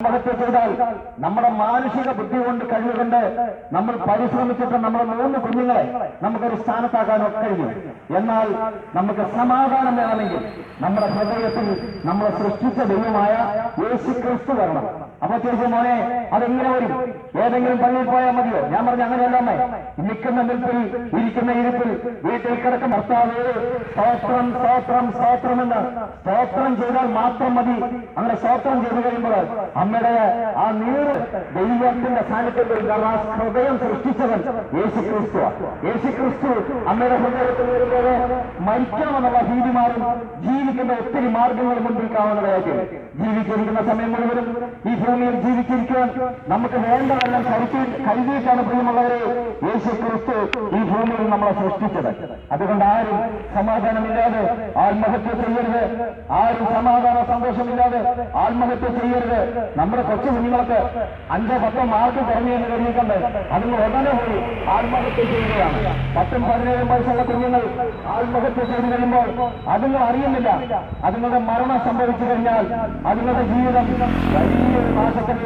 ആത്മഹത്യ ചെയ്താൽ നമ്മുടെ മാനുഷിക ബുദ്ധി കൊണ്ട് കഴിവുകൊണ്ട് നമ്മൾ പരിശ്രമിച്ചിട്ട് നമ്മുടെ മൂന്ന് കുഞ്ഞുങ്ങളെ നമുക്കൊരു സ്ഥാനത്താക്കാനോ കഴിയും. എന്നാൽ നമുക്ക് സമാധാനം വേണമെങ്കിൽ നമ്മുടെ ഹൃദയത്തിൽ നമ്മളെ സൃഷ്ടിച്ച ദൈവമായ യേശു ക്രിസ്തു വരണം. അപ്പൊ ചോദിച്ചു മോനെ അതെങ്ങനെ വരും. ഏതെങ്കിലും പള്ളിയിൽ പോയാൽ മതിയോ? ഞാൻ പറഞ്ഞു അങ്ങനെയല്ല അമ്മേ. നിൽക്കുന്ന നിൽപ്പിൽ ഇരിക്കുന്ന ഇരിപ്പിൽ വീട്ടിൽ കിടക്കുന്ന ഭർത്താവ് സ്തോത്രം സ്തോത്രം സ്തോത്രം എന്ന്. സ്തോത്രം ചെയ്താൽ മാത്രം മതി. അങ്ങനെ സ്തോത്രം ചെയ്തു കഴിയുമ്പോൾ അമ്മയുടെ ആ നീര് ദൈവത്തിന്റെ സാന്നിധ്യത്തിൽ ആ ഹൃദയം സൃഷ്ടിച്ചവൻ യേശു ക്രിസ്തു യേശു ക്രിസ്തു അമ്മയുടെ ഹൃദയത്തിൽ വരുമ്പോൾ മരിക്കാമെന്നുള്ള ഭീതി മാറും ജീവിക്കുന്ന ഒത്തിരി മാർഗങ്ങൾ മുൻപിൽ കാണുന്നതായിട്ട് ജീവിച്ചിരിക്കുന്ന സമയം മുഴുവനും ഈ ഭൂമിയിൽ ജീവിച്ചിരിക്കാൻ നമുക്ക് വേണ്ടതെല്ലാം കരുത്തി കരുതിയിട്ടാണ് പ്രിയമുള്ളവരെ. യേശു ക്രിസ്തു ഈ നമ്മളെ സൃഷ്ടിച്ചത്. അതുകൊണ്ട് ആരും സമാധാനമില്ലാതെ ആത്മഹത്യ ചെയ്യരുത്. ആരും സമാധാന സന്തോഷമില്ലാതെ ആത്മഹത്യ ചെയ്യരുത്. നമ്മുടെ കൊച്ചു കുഞ്ഞുങ്ങൾക്ക് അഞ്ചോ പത്തോ മാർക്ക് കുറഞ്ഞു എന്ന് കരുതിക്കൊണ്ട് അതിന് ഉടനെ പോയി ആത്മഹത്യ ചെയ്യുകയാണ്. പത്തും പതിനേഴും വയസ്സുള്ള കുഞ്ഞുങ്ങൾ ആത്മഹത്യ ചെയ്തു കഴിയുമ്പോൾ അതുങ്ങൾ അറിയുന്നില്ല. അതുങ്ങളുടെ മരണം സംഭവിച്ചു കഴിഞ്ഞാൽ അതുങ്ങളുടെ ജീവിതം വലിയൊരു അവർ